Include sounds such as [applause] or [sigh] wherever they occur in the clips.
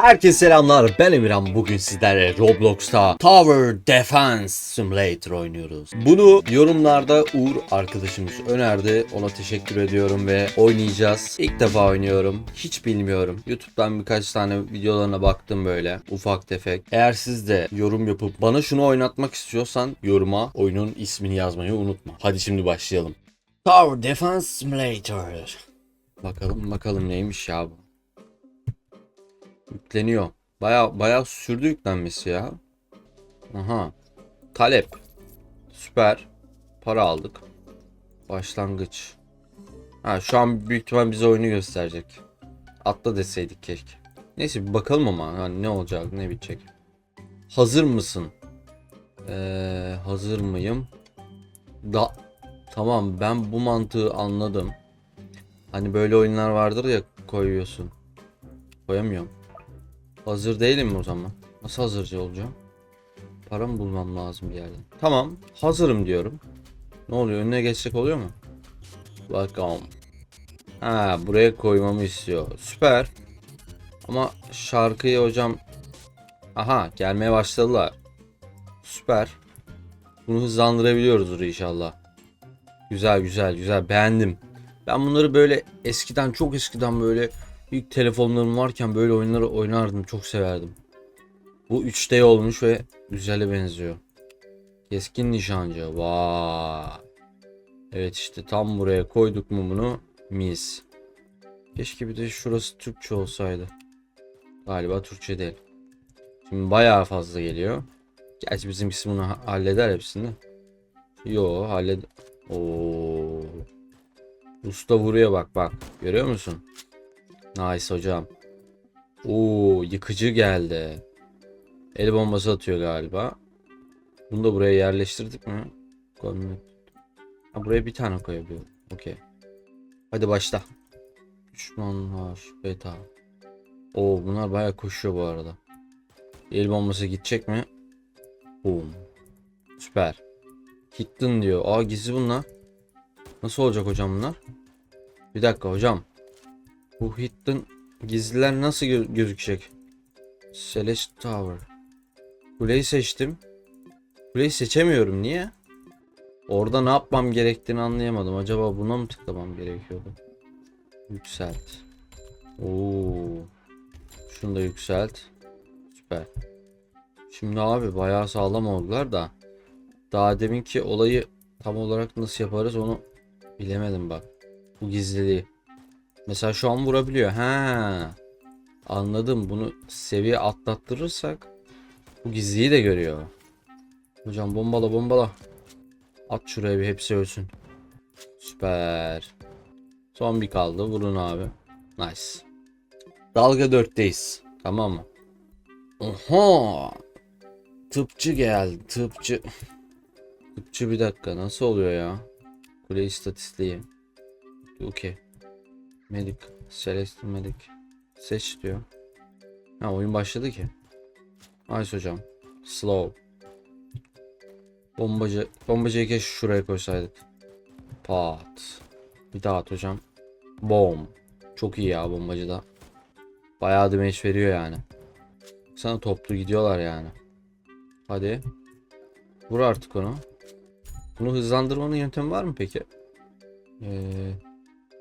Herkese selamlar ben Emirhan bugün sizlerle Roblox'ta Tower Defense Simulator oynuyoruz. Bunu yorumlarda Uğur arkadaşımız önerdi ona teşekkür ediyorum ve oynayacağız. İlk defa oynuyorum hiç bilmiyorum. Youtube'dan birkaç tane videolarına baktım böyle ufak tefek. Eğer siz de yorum yapıp bana şunu oynatmak istiyorsan yoruma oyunun ismini yazmayı unutma. Hadi şimdi başlayalım. Tower Defense Simulator. Bakalım bakalım neymiş ya bu. Yükleniyor. Baya baya sürdü yüklenmesi ya. Aha. Talep. Süper. Para aldık. Başlangıç. Ha şu an büyük ihtimal bize oyunu gösterecek. Atla deseydik keşke. Neyse bir bakalım ama hani ne olacak ne bitecek. Hazır mısın? Ee, hazır mıyım? Da tamam ben bu mantığı anladım. Hani böyle oyunlar vardır ya koyuyorsun. Koyamıyorum. Hazır değilim o zaman? Nasıl hazırcı olacağım? Para mı bulmam lazım bir yerden? Tamam. Hazırım diyorum. Ne oluyor? Önüne geçecek oluyor mu? Bakalım. Ha buraya koymamı istiyor. Süper. Ama şarkıyı hocam... Aha gelmeye başladılar. Süper. Bunu hızlandırabiliyoruzdur inşallah. Güzel güzel güzel beğendim. Ben bunları böyle eskiden çok eskiden böyle İlk telefonlarım varken böyle oyunları oynardım. Çok severdim. Bu 3D olmuş ve güzele benziyor. Keskin nişancı. Vay. Evet işte tam buraya koyduk mu bunu? Mis. Keşke bir de şurası Türkçe olsaydı. Galiba Türkçe değil. Şimdi bayağı fazla geliyor. Gerçi bizimkisi bunu ha- halleder hepsini. Yo halled... Oo. Usta vuruyor bak bak. Görüyor musun? Nice hocam. Oo yıkıcı geldi. El bombası atıyor galiba. Bunu da buraya yerleştirdik mi? Koymuyor. Ha, buraya bir tane koyabiliyorum. Okey. Hadi başla. Düşmanlar. Beta. Oo bunlar bayağı koşuyor bu arada. El bombası gidecek mi? Boom. Süper. Hittin diyor. Aa gizli bunlar. Nasıl olacak hocam bunlar? Bir dakika hocam. Bu Hidden gizliler nasıl gö- gözükecek? Celeste Tower. Kuleyi seçtim. Kuleyi seçemiyorum. Niye? Orada ne yapmam gerektiğini anlayamadım. Acaba buna mı tıklamam gerekiyordu? Yükselt. Oo. Şunu da yükselt. Süper. Şimdi abi bayağı sağlam oldular da. Daha deminki olayı tam olarak nasıl yaparız onu bilemedim bak. Bu gizliliği. Mesela şu an vurabiliyor. Ha. Anladım. Bunu seviye atlattırırsak bu gizliyi de görüyor. Hocam bombala bombala. At şuraya bir hepsi ölsün. Süper. Son bir kaldı. Vurun abi. Nice. Dalga 4'teyiz. Tamam mı? Oha. Tıpçı geldi. Tıpçı. Tıpçı bir dakika. Nasıl oluyor ya? Kule istatistiği. Okey. Medic. Celeste Medic. Seç diyor. Ha oyun başladı ki. Nice hocam. Slow. Bombacı. Bombacıyı keşke şuraya koysaydık. Pat. Bir daha at hocam. Bom. Çok iyi ya bombacı da. Bayağı damage veriyor yani. Sana toplu gidiyorlar yani. Hadi. Vur artık onu. Bunu hızlandırmanın yöntemi var mı peki? Ee,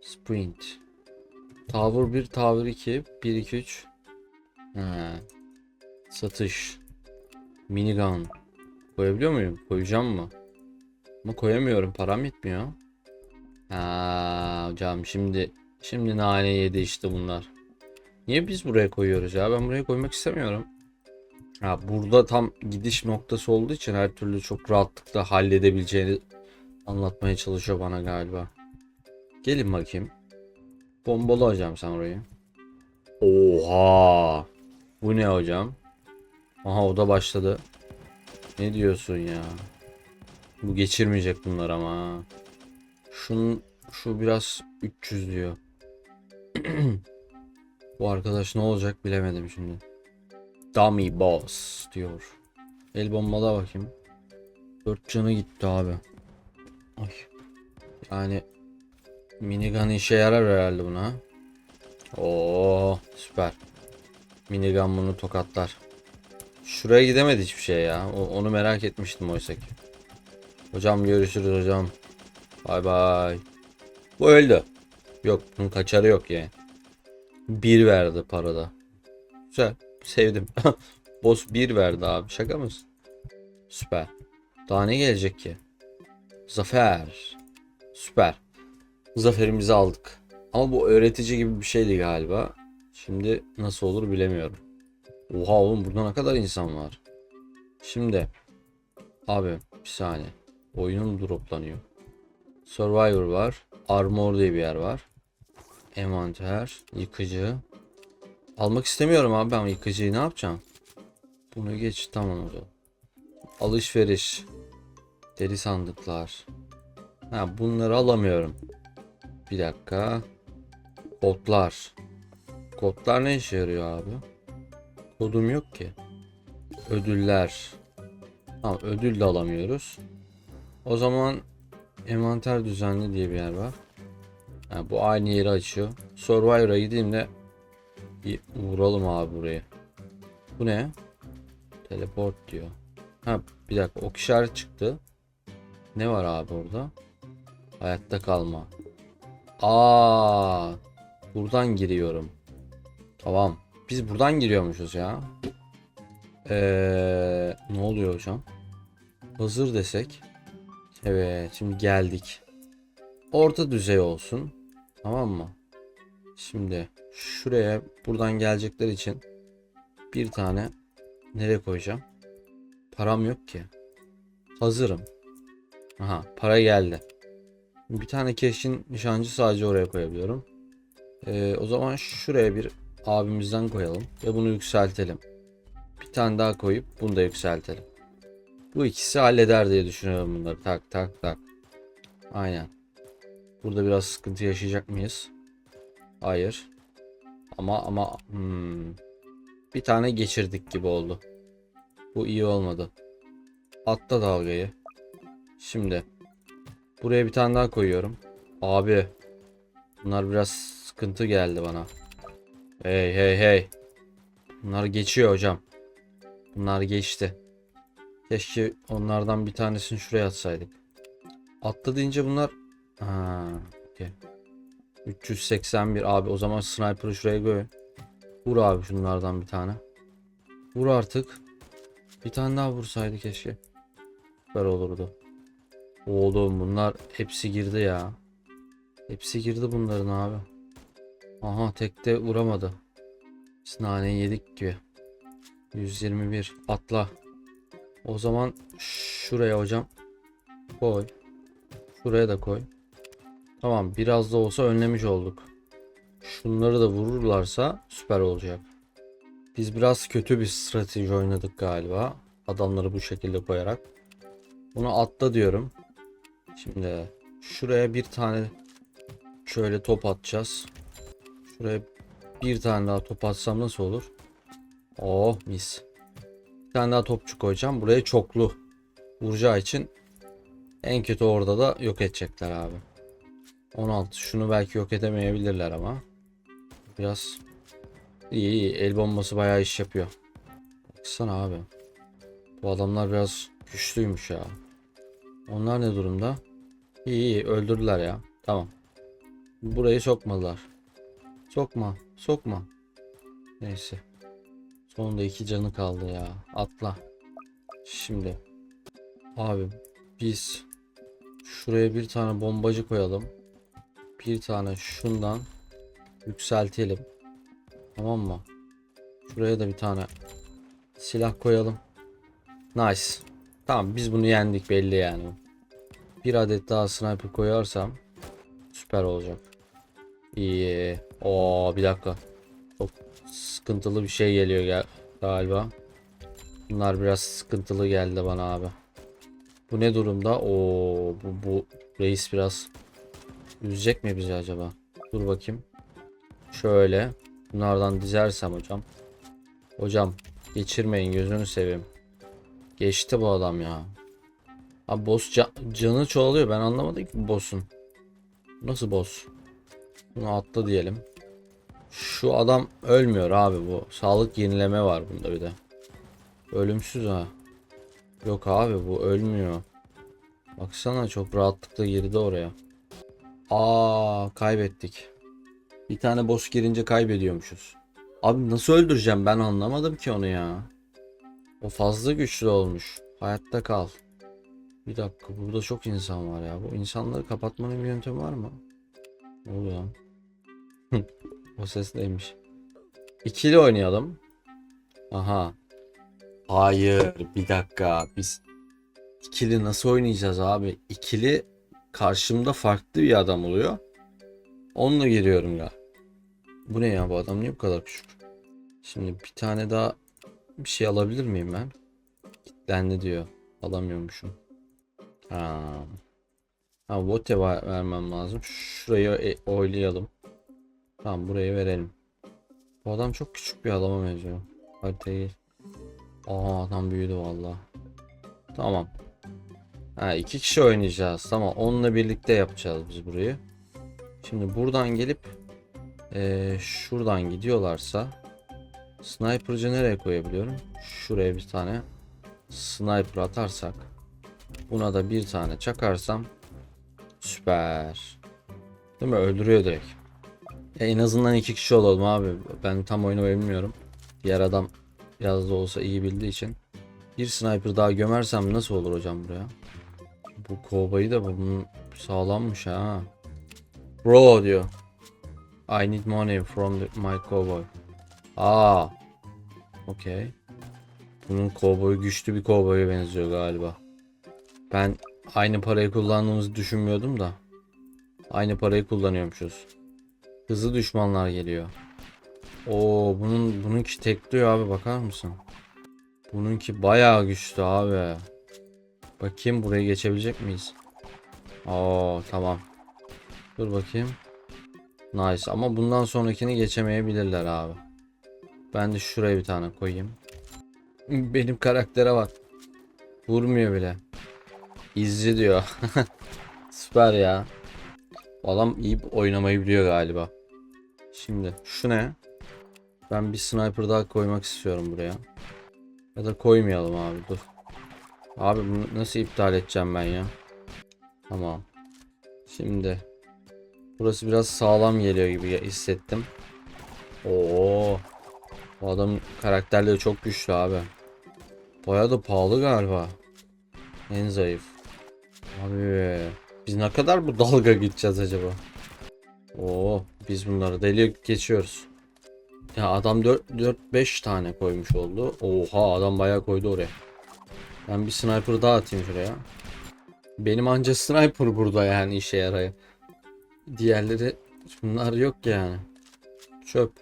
sprint. Tower 1, Tower 2, 1, 2, 3. Ha. Satış. Minigun. Koyabiliyor muyum? Koyacağım mı? Ama koyamıyorum. Param yetmiyor. Ha hocam şimdi şimdi nane yedi işte bunlar. Niye biz buraya koyuyoruz ya? Ben buraya koymak istemiyorum. Ha burada tam gidiş noktası olduğu için her türlü çok rahatlıkla halledebileceğini anlatmaya çalışıyor bana galiba. Gelin bakayım. Bombalı hocam sen orayı. Oha. Bu ne hocam? Aha o da başladı. Ne diyorsun ya? Bu geçirmeyecek bunlar ama. Şunun şu biraz 300 diyor. [clears throat] Bu arkadaş ne olacak bilemedim şimdi. Dummy boss diyor. El bombala bakayım. 4 canı gitti abi. Ay. Yani minigun işe yarar herhalde buna. Oo süper. Minigun bunu tokatlar. Şuraya gidemedi hiçbir şey ya. O- onu merak etmiştim oysa ki. Hocam görüşürüz hocam. Bay bay. Bu öldü. Yok bunun kaçarı yok yani. Bir verdi parada. Güzel. Sevdim. [laughs] Boss bir verdi abi. Şaka mısın? Süper. Daha ne gelecek ki? Zafer. Süper. Zaferimizi aldık. Ama bu öğretici gibi bir şeydi galiba. Şimdi nasıl olur bilemiyorum. Oha oğlum burada ne kadar insan var. Şimdi. Abi bir saniye. Oyunum droplanıyor. Survivor var. Armor diye bir yer var. Envanter. Yıkıcı. Almak istemiyorum abi ben yıkıcıyı ne yapacağım? Bunu geç tamam o. Alışveriş. Deri sandıklar. Ha bunları alamıyorum. Bir dakika. Kodlar. Kodlar ne işe yarıyor abi? Kodum yok ki. Ödüller. Tamam ödül de alamıyoruz. O zaman envanter düzenli diye bir yer var. Ha, bu aynı yeri açıyor. Survivor'a gideyim de bir vuralım abi buraya. Bu ne? Teleport diyor. Ha bir dakika ok işaret çıktı. Ne var abi orada? Hayatta kalma. Aa, buradan giriyorum. Tamam. Biz buradan giriyormuşuz ya. Ee, ne oluyor hocam? Hazır desek. Evet, şimdi geldik. Orta düzey olsun. Tamam mı? Şimdi şuraya buradan gelecekler için bir tane nereye koyacağım? Param yok ki. Hazırım. Aha, para geldi. Bir tane keşin nişancı sadece oraya koyabiliyorum. Ee, o zaman şuraya bir abimizden koyalım ve bunu yükseltelim. Bir tane daha koyup bunu da yükseltelim. Bu ikisi halleder diye düşünüyorum bunları. Tak tak tak. Aynen. Burada biraz sıkıntı yaşayacak mıyız? Hayır. Ama ama hmm. bir tane geçirdik gibi oldu. Bu iyi olmadı. Atla dalgayı. Şimdi buraya bir tane daha koyuyorum. Abi bunlar biraz sıkıntı geldi bana. Hey hey hey. Bunlar geçiyor hocam. Bunlar geçti. Keşke onlardan bir tanesini şuraya atsaydık. Atla deyince bunlar ha, okey. 381 abi o zaman sniper'ı şuraya koy. Vur abi şunlardan bir tane. Vur artık. Bir tane daha vursaydı keşke. Süper olurdu. Oğlum bunlar hepsi girdi ya. Hepsi girdi bunların abi. Aha tekte vuramadı. Biz naneyi yedik gibi. 121 atla. O zaman şuraya hocam koy. Şuraya da koy. Tamam biraz da olsa önlemiş olduk. Şunları da vururlarsa süper olacak. Biz biraz kötü bir strateji oynadık galiba. Adamları bu şekilde koyarak. Bunu atla diyorum. Şimdi şuraya bir tane şöyle top atacağız. Şuraya bir tane daha top atsam nasıl olur? Oh mis. Bir tane daha topçu koyacağım. Buraya çoklu vuracağı için en kötü orada da yok edecekler abi. 16. Şunu belki yok edemeyebilirler ama. Biraz iyi iyi. El bombası bayağı iş yapıyor. Baksana abi. Bu adamlar biraz güçlüymüş ya. Onlar ne durumda? İyi iyi öldürdüler ya. Tamam. Burayı sokmadılar. Sokma. Sokma. Neyse. Sonunda iki canı kaldı ya. Atla. Şimdi. Abi biz şuraya bir tane bombacı koyalım. Bir tane şundan yükseltelim. Tamam mı? Şuraya da bir tane silah koyalım. Nice. Tamam biz bunu yendik belli yani. Bir adet daha sniper koyarsam süper olacak. İyi. Oo bir dakika. Çok sıkıntılı bir şey geliyor gel galiba. Bunlar biraz sıkıntılı geldi bana abi. Bu ne durumda? Oo bu, bu reis biraz üzecek mi bizi acaba? Dur bakayım. Şöyle bunlardan dizersem hocam. Hocam geçirmeyin gözünü seveyim. Geçti bu adam ya. Abi boss ca- canı çoğalıyor. Ben anlamadım ki boss'un. Nasıl boss? Bunu atla diyelim. Şu adam ölmüyor abi bu. Sağlık yenileme var bunda bir de. Ölümsüz ha. Yok abi bu ölmüyor. Baksana çok rahatlıkla girdi oraya. Aa kaybettik. Bir tane boss girince kaybediyormuşuz. Abi nasıl öldüreceğim ben anlamadım ki onu ya. O fazla güçlü olmuş. Hayatta kal. Bir dakika burada çok insan var ya. Bu insanları kapatmanın bir yöntemi var mı? Ne oluyor lan? [laughs] o ses neymiş? İkili oynayalım. Aha. Hayır bir dakika biz ikili nasıl oynayacağız abi? İkili karşımda farklı bir adam oluyor. Onunla giriyorum ya. Bu ne ya bu adam niye bu kadar küçük? Şimdi bir tane daha bir şey alabilir miyim ben? Kitlendi diyor. Alamıyormuşum. Ha. Ha vote ver- vermem lazım. Şurayı e- oylayalım. Tamam buraya verelim. Bu adam çok küçük bir adama benziyor. Haritaya gir. Aa adam büyüdü valla. Tamam. Ha iki kişi oynayacağız. Tamam onunla birlikte yapacağız biz burayı. Şimdi buradan gelip eee, şuradan gidiyorlarsa sniper'cı nereye koyabiliyorum? Şuraya bir tane sniper atarsak buna da bir tane çakarsam süper. Değil mi? Öldürüyor direkt. Ya en azından iki kişi olalım abi. Ben tam oynamayı bilmiyorum. Diğer adam biraz da olsa iyi bildiği için. Bir sniper daha gömersem nasıl olur hocam buraya? Bu kovbayı da bunun sağlammış ha. Bro diyor. I need money from the, my cowboy. Aa. Okay. Bunun kovboyu güçlü bir kovboya benziyor galiba. Ben aynı parayı kullandığımızı düşünmüyordum da. Aynı parayı kullanıyormuşuz. Hızlı düşmanlar geliyor. Oo bunun bununki tekliyor abi bakar mısın? Bununki bayağı güçlü abi. Bakayım buraya geçebilecek miyiz? Oo tamam. Dur bakayım. Nice ama bundan sonrakini geçemeyebilirler abi. Ben de şuraya bir tane koyayım. [laughs] Benim karaktere bak. Vurmuyor bile. İzci diyor. [laughs] Süper ya. Adam iyi oynamayı biliyor galiba. Şimdi şu ne? Ben bir sniper daha koymak istiyorum buraya. Ya da koymayalım abi dur. Abi bunu nasıl iptal edeceğim ben ya? Tamam. Şimdi burası biraz sağlam geliyor gibi hissettim. Oo. Bu adam karakterleri çok güçlü abi. Bayağı da pahalı galiba. En zayıf. Abi biz ne kadar bu dalga gideceğiz acaba? Oo biz bunları deli geçiyoruz. Ya adam 4 4 5 tane koymuş oldu. Oha adam bayağı koydu oraya. Ben bir sniper daha atayım şuraya. Benim anca sniper burada yani işe yarayı. Diğerleri bunlar yok yani. Çöp.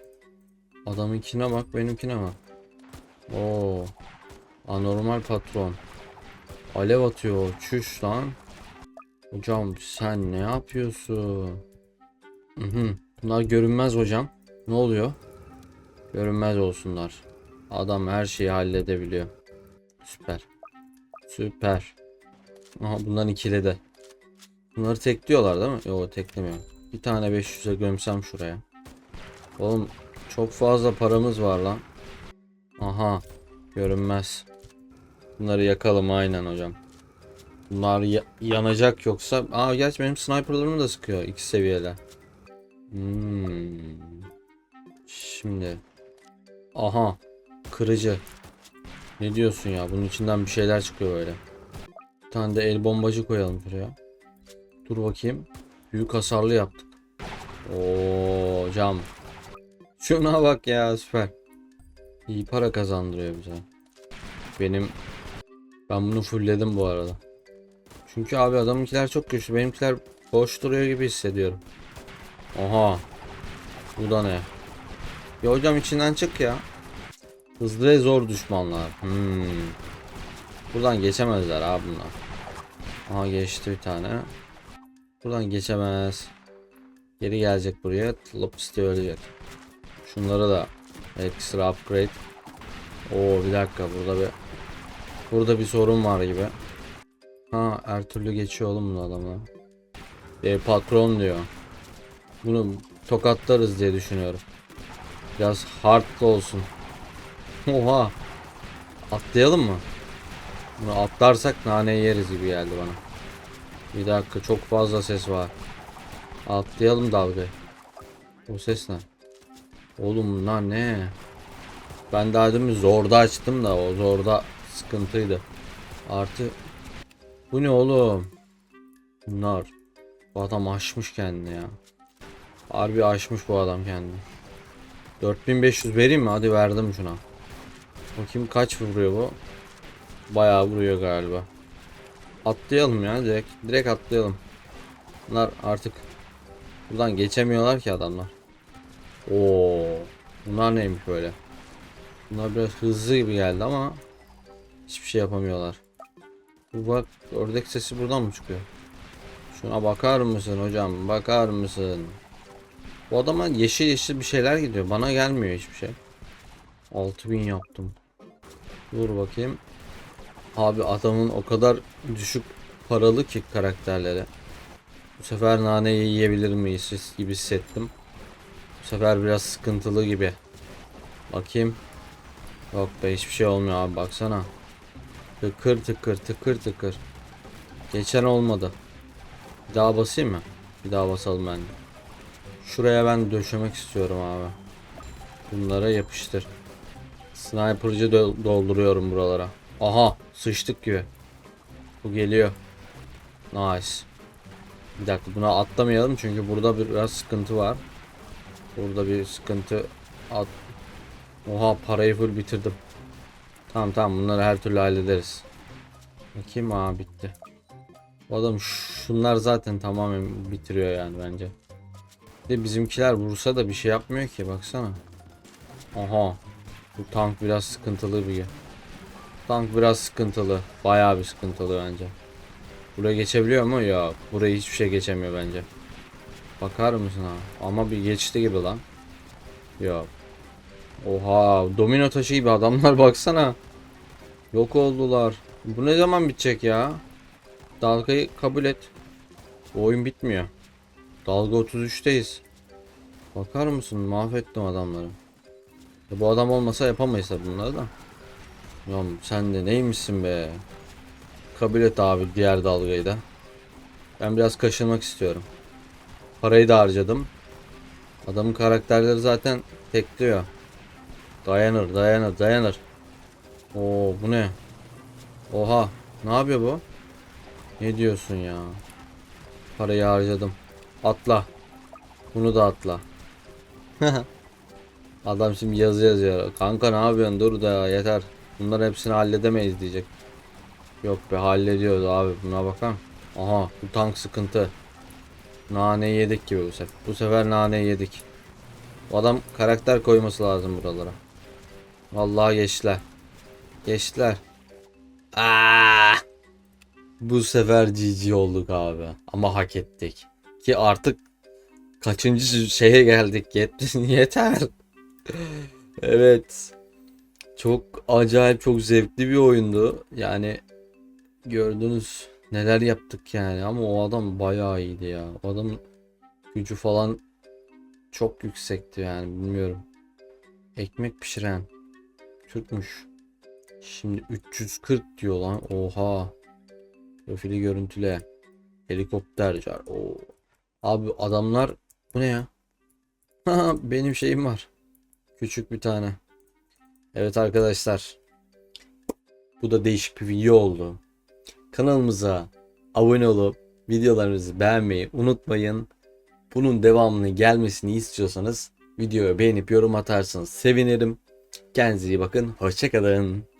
Adamınkine bak benimkine bak. Oo. Anormal patron. Alev atıyor. Çüş lan. Hocam sen ne yapıyorsun? Hı hı. Bunlar görünmez hocam. Ne oluyor? Görünmez olsunlar. Adam her şeyi halledebiliyor. Süper. Süper. Aha bundan ikili de. Bunları tekliyorlar değil mi? Yok teklemiyor. Bir tane 500'e gömsem şuraya. Oğlum çok fazla paramız var lan. Aha. Görünmez. Bunları yakalım aynen hocam. Bunlar ya- yanacak yoksa. Aa gerçi benim sniperlarımı da sıkıyor iki seviyeler. Hmm. Şimdi. Aha. Kırıcı. Ne diyorsun ya? Bunun içinden bir şeyler çıkıyor böyle. Bir tane de el bombacı koyalım şuraya. Dur bakayım. Büyük hasarlı yaptık. Oo cam. Şuna bak ya süper. İyi para kazandırıyor bize. Benim ben bunu fullledim bu arada. Çünkü abi adamınkiler çok güçlü. Benimkiler boş duruyor gibi hissediyorum. Oha. Bu da ne? Ya hocam içinden çık ya. Hızlı ve zor düşmanlar. Hmm. Buradan geçemezler abi bunlar. Aha geçti bir tane. Buradan geçemez. Geri gelecek buraya. Lops diye ölecek. Şunları da ekstra upgrade. Oo bir dakika burada bir burada bir sorun var gibi. Ha türlü geçiyor oğlum bu adamla. E, patron diyor. Bunu tokatlarız diye düşünüyorum. Biraz hardlı olsun. [laughs] Oha. Atlayalım mı? Bunu atlarsak nane yeriz gibi geldi bana. Bir dakika çok fazla ses var. Atlayalım dalgayı. O ses ne? Oğlum bunlar ne? Ben daha demin zorda açtım da o zorda sıkıntıydı. Artı bu ne oğlum? Bunlar. Bu adam aşmış kendini ya. Harbi aşmış bu adam kendini. 4500 vereyim mi? Hadi verdim şuna. Bakayım kaç vuruyor bu? Bayağı vuruyor galiba. Atlayalım ya direkt. Direkt atlayalım. Bunlar artık buradan geçemiyorlar ki adamlar. Oo, bunlar neymiş böyle? Bunlar biraz hızlı gibi geldi ama hiçbir şey yapamıyorlar. Bu bak ördek sesi buradan mı çıkıyor? Şuna bakar mısın hocam? Bakar mısın? Bu adama yeşil yeşil bir şeyler gidiyor. Bana gelmiyor hiçbir şey. 6000 yaptım. Dur bakayım. Abi adamın o kadar düşük paralı ki karakterleri. Bu sefer naneyi yiyebilir miyiz gibi hissettim. Bu sefer biraz sıkıntılı gibi. Bakayım. Yok be hiçbir şey olmuyor abi baksana. Tıkır tıkır tıkır tıkır. Geçen olmadı. Bir daha basayım mı? Bir daha basalım ben. Şuraya ben döşemek istiyorum abi. Bunlara yapıştır. Sniper'cı do- dolduruyorum buralara. Aha sıçtık gibi. Bu geliyor. Nice. Bir dakika buna atlamayalım çünkü burada biraz sıkıntı var. Burada bir sıkıntı at. Oha parayı full bitirdim. Tamam tamam bunları her türlü hallederiz. Bakayım aa bitti. Bu adam şunlar zaten tamamen bitiriyor yani bence. Bir de bizimkiler vursa da bir şey yapmıyor ki baksana. Aha. Bu tank biraz sıkıntılı bir. Tank biraz sıkıntılı. Bayağı bir sıkıntılı bence. Buraya geçebiliyor mu? Yok. Burayı hiçbir şey geçemiyor bence. Bakar mısın ha? Ama bir geçti gibi lan. Yok. Oha. Domino taşı gibi adamlar [laughs] baksana. Yok oldular. Bu ne zaman bitecek ya? Dalgayı kabul et. Bu oyun bitmiyor. Dalga 33'teyiz. Bakar mısın? Mahvettim adamları. Ya bu adam olmasa yapamayız da bunları da. Ya sen de neymişsin be? Kabul et abi diğer dalgayı da. Ben biraz kaşınmak istiyorum. Parayı da harcadım. Adamın karakterleri zaten tekliyor. Dayanır, dayanır, dayanır. Oo bu ne? Oha, ne yapıyor bu? Ne diyorsun ya? Parayı harcadım. Atla. Bunu da atla. [laughs] Adam şimdi yazı yazıyor. Kanka ne yapıyorsun? Dur da yeter. Bunları hepsini halledemeyiz diyecek. Yok be hallediyoruz abi. Buna bakalım. Aha bu tank sıkıntı. Nane yedik gibi bu sefer. Bu sefer nane yedik. Bu adam karakter koyması lazım buralara. Vallahi geçtiler. Geçtiler. Aa! Bu sefer GG olduk abi. Ama hak ettik. Ki artık kaçıncı şeye geldik Yet [laughs] yeter. evet. Çok acayip çok zevkli bir oyundu. Yani gördünüz neler yaptık yani ama o adam bayağı iyiydi ya. O adamın gücü falan çok yüksekti yani bilmiyorum. Ekmek pişiren Türkmüş. Şimdi 340 diyor lan. Oha. Profili görüntüle. Helikopter. Oo. Abi adamlar bu ne ya? [laughs] Benim şeyim var. Küçük bir tane. Evet arkadaşlar. Bu da değişik bir video oldu. Kanalımıza abone olup videolarımızı beğenmeyi unutmayın. Bunun devamını gelmesini istiyorsanız videoyu beğenip yorum atarsanız sevinirim. Kendinize iyi bakın. Hoşçakalın.